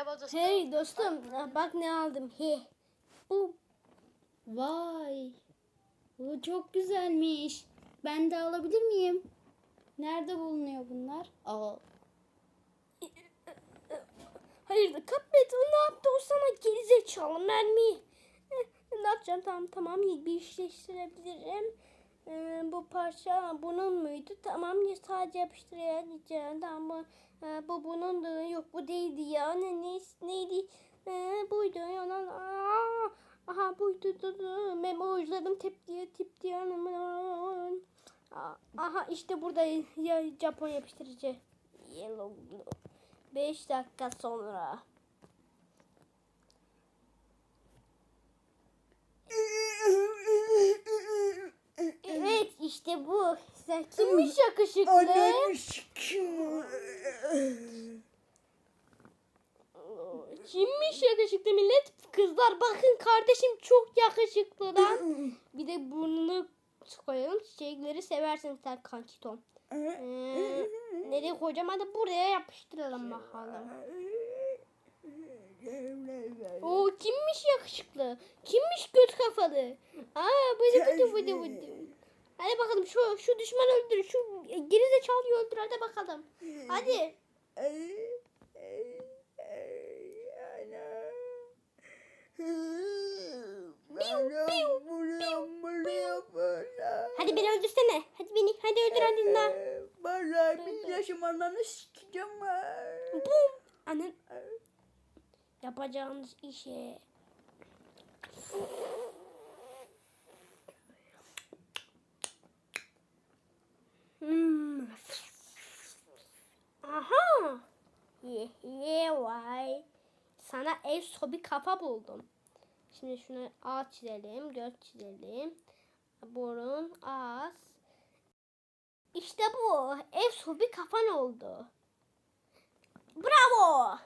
Merhaba dostum. Hey dostum bak ne aldım. He. Bu Vay. Bu çok güzelmiş. Ben de alabilir miyim? Nerede bulunuyor bunlar? Aa. Hayır da kapet o ne yaptı o sana gerizekalı mermi. Ne yapacağım tamam tamam bir işleştirebilirim. Ee, bu parça bunun muydu? Tamam ya sadece yapıştıracağım. Tamam bu, e, bu bunun da yok bu değildi ya. Ne, ne neydi? Ee, buydu lan. Aa, aha buydu. Du, du. Memojladım tip diye tip diye. Aha işte burada ya Japon yapıştırıcı. Yellow blue. 5 dakika sonra. İşte bu. Sen kimmiş yakışıklı? Ananı sikim. Kimmiş yakışıklı millet? Kızlar bakın kardeşim çok yakışıklı lan. Bir de burnunu koyalım. Çiçekleri seversin sen kanki Tom. Ee, nereye koyacağım? Hadi buraya yapıştıralım bakalım. Oo kimmiş yakışıklı? Kimmiş göt kafalı? Aa bıdı bıdı bıdı bıdı. Hadi bakalım şu şu düşmanı öldür. Şu gerizekalı'yı öldür hadi bakalım. Hadi. Hadi beni öldürsene. Hadi beni. Hadi öldür hadi lan. Vallahi bir yaşım ananı sikeceğim. Bum. Annen. Yapacağınız işe. Hmm. Aha. Ye, vay. Sana ev sobi kafa buldum. Şimdi şunu ağ çizelim, göz çizelim. Burun, ağız. İşte bu. Ev sobi kafan oldu. Bravo.